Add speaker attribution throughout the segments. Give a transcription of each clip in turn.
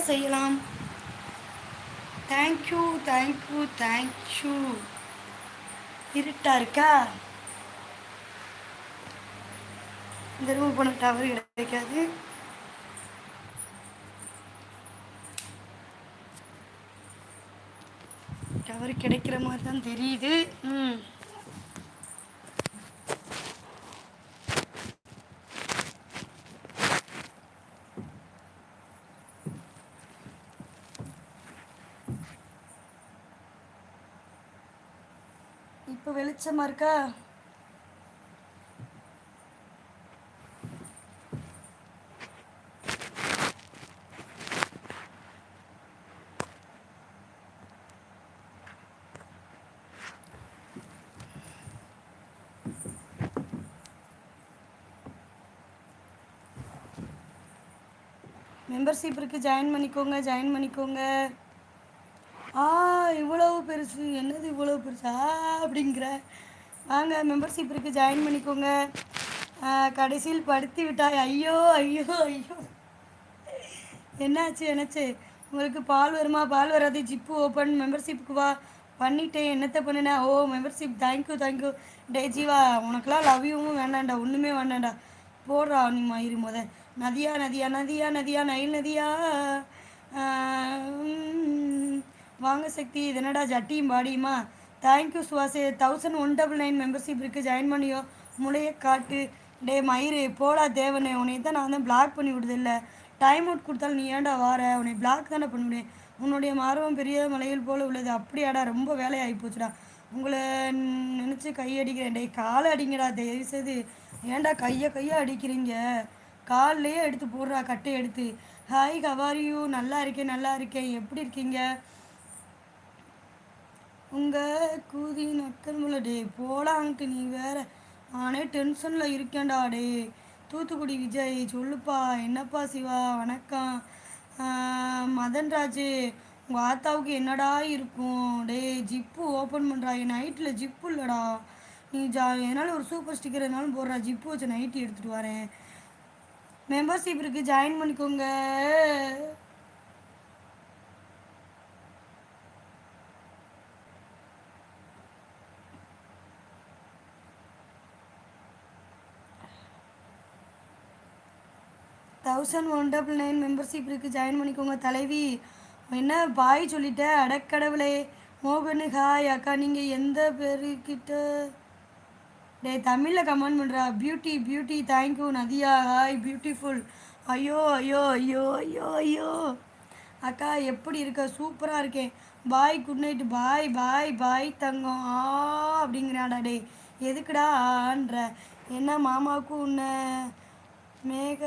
Speaker 1: செய்யலாம்? Thank you thank you thank you இருட்டா இருக்கா? இந்த ரூம் போன டவர் கிடைக்காது. டவர் கிடைக்கிற மாதிரி தான் தெரியுது. ம். இப்போ வெளிச்சமா இருக்கா? மெம்பர்ஷிப் இருக்குது ஜாயின் பண்ணிக்கோங்க ஜாயின் பண்ணிக்கோங்க. ஆ இவ்வளவு பெருசு. என்னது இவ்வளவு பெருசா? அப்படிங்கிற. வாங்க மெம்பர்ஷிப் இருக்குது ஜாயின் பண்ணிக்கோங்க. கடைசியில் படுத்தி விட்டாய். ஐயோ ஐயோ ஐயோ. என்னாச்சு என்னாச்சு? உங்களுக்கு பால் வருமா? பால் வராது. ஜிப்பு ஓப்பன் மெம்பர்ஷிப்புக்கு வா. பண்ணிட்டேன். என்னத்தை பண்ணின? ஓ membership thank you thank you டே ஜீவா உனக்குலாம் லவ்யூவும் வேண்டாம்டா. ஒன்றுமே வேண்டாம்டா. போடுறா நீ மயிறு முத. நதியா நதியா நதியா நதியா நைல் நதியா? வாங்க சக்தி இது என்னடா ஜட்டியும் பாடியுமா thank you சுவாசே. Thousand one double nine membership இருக்குது ஜாயின் பண்ணியோ? முளைய காட்டு. டே மயிறு போடா தேவனே. உன்னை தான் நான் தான் பிளாக் பண்ணி விடுது இல்லை டைம் அவுட் கொடுத்தாலும் நீ ஏன்டா வார? உன்னை பிளாக் தானே முடியும். உன்னுடைய மார்வம் பெரிய மலையில் போல உள்ளது. அப்படியாடா ரொம்ப வேலையாகி போச்சுடா. உங்களை நினச்சி கையடிக்கிறேன் டேய் காலை அடிங்கடா. தயவு செய்து ஏன்டா கையை கையை அடிக்கிறீங்க? கால்லையே எடுத்து போடுறா கட்டை எடுத்து. ஹாய் கவாரியூ நல்லா இருக்கேன் நல்லா இருக்கேன். எப்படி இருக்கீங்க? உங்கள் கூதி நக்கல் முள்ள டே போடான்ட்டு நீ வேற. நானே டென்ஷனில் இருக்கேன்டா டே. தூத்துக்குடி விஜய் சொல்லுப்பா. என்னப்பா சிவா? வணக்கம். மதன்ராஜு உங்கள் ஆத்தாவுக்கு என்னடா இருக்கும்? டே ஜிப்பு ஓப்பன் பண்ணுறா என் நைட்டில் ஜிப்பு இல்லைடா. நீ ஜா என்னால் ஒரு சூப்பர் ஸ்டிக்கர் என்னாலும் போடுறா. ஜிப்பு வச்ச நைட்டி எடுத்துகிட்டு வரேன். மெம்பர்ஷிப் இருக்குது ஜாயின் பண்ணிக்கோங்க. Thousand one double nine membership இருக்குது ஜாயின் பண்ணிக்கோங்க தலைவி. என்ன பாய் சொல்லிட்ட? அடக்கடவுளே மோகனு ஹாய் அக்கா. நீங்கள் எந்த பேருக்கிட்ட? டே தமிழில் கமெண்ட் பண்ணுறா beauty beauty thank you Nadiya. Hi beautiful ஐயோ ஐயோ ஐயோ ஐயோ ஐயோ. அக்கா எப்படி இருக்க? சூப்பராக இருக்கேன். பாய் குட் நைட் பாய் பாய் பாய் தங்கம். ஆ அப்படிங்கிறாடா டேய். எதுக்குடா ஆன்ற. என்ன மாமாவுக்கு உன்னை மேக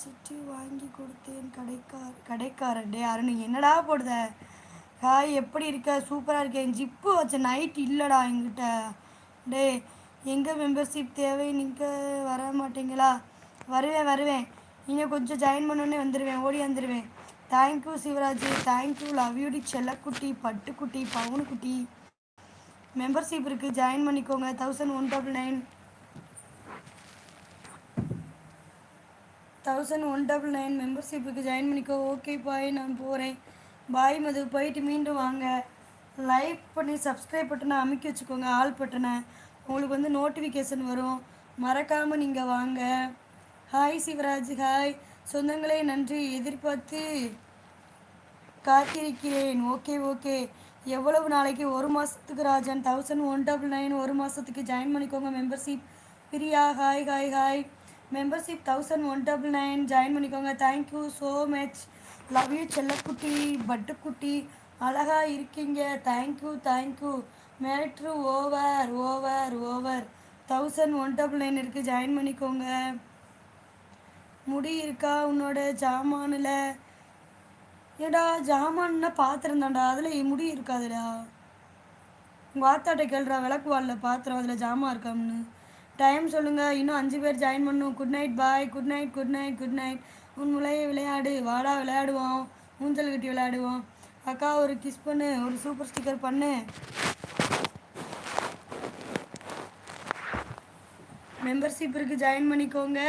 Speaker 1: சிட்டி வாங்கி கொடுத்தேன் கடைக்கார கடைக்காரன். டே அருண் என்னடா போடுத? ஹாய் எப்படி இருக்க? சூப்பராக இருக்கேன் ஜிப்பு வச்ச நைட் இல்லைடா எங்கிட்ட டே எங்கே மெம்பர்ஷிப் தேவை? நீங்கள் வர மாட்டீங்களா? வருவேன் வருவேன். நீங்கள் கொஞ்சம் ஜாயின் பண்ணோன்னே வந்துடுவேன் ஓடி வந்துடுவேன் thank you Sivaraj. Thank you love யூடி செல்லக்குட்டி பட்டுக்குட்டி பவுனுக்குட்டி. மெம்பர்ஷிப் இருக்குது ஜாயின் பண்ணிக்கோங்க. Thousand one double nine thousand one double nine மெம்பர்ஷிப்புக்கு join பண்ணிக்கோ. ஓகே பாய் நான் போகிறேன் பாய் மது. போயிட்டு மீண்டும் வாங்க. லைக் பண்ணி சப்ஸ்கிரைப் பட்டனை அமைக்க வச்சுக்கோங்க ஆல் பட்டனை. உங்களுக்கு வந்து நோட்டிஃபிகேஷன் வரும். மறக்காமல் நீங்கள் வாங்க. ஹாய் சிவராஜ். ஹாய் சொந்தங்களே நன்றி. எதிர்பார்த்து காத்திருக்கிறேன். ஓகே ஓகே எவ்வளவு நாளைக்கு? ஒரு மாதத்துக்கு Rajan. Thousand one double nine ஒரு மாதத்துக்கு ஜாயின் பண்ணிக்கோங்க membership Priya. Hi hi hi membership thousand one double nine join பண்ணிக்கோங்க. Thank you so much love you செல்லக்குட்டி பட்டுக்குட்டி. அழகா இருக்கீங்க. Thank you thank you matter over over over thousand one double nine இருக்குது join பண்ணிக்கோங்க. முடி இருக்கா உன்னோட ஜாமானில்? ஏடா ஜாமான்னா பாத்திரம் தான்டா அதில் முடி இருக்காதுடா. உங்கள் வார்த்தாட்ட கேள்றா விளக்குவாளில் பாத்திரம். அதில் ஜாமான் இருக்காம்னு. டைம் சொல்லுங்கள் இன்னும் அஞ்சு பேர் ஜாயின் பண்ணும். Good night bye good night good night good night உன் முளைய விளையாடு. வாடா விளையாடுவோம். ஊஞ்சல் கட்டி விளையாடுவோம். அக்கா ஒரு கிஸ் பண்ணு. ஒரு சூப்பர் ஸ்டிக்கர் பண்ணு. மெம்பர்ஷிப் இருக்குது ஜாயின் பண்ணிக்கோங்க.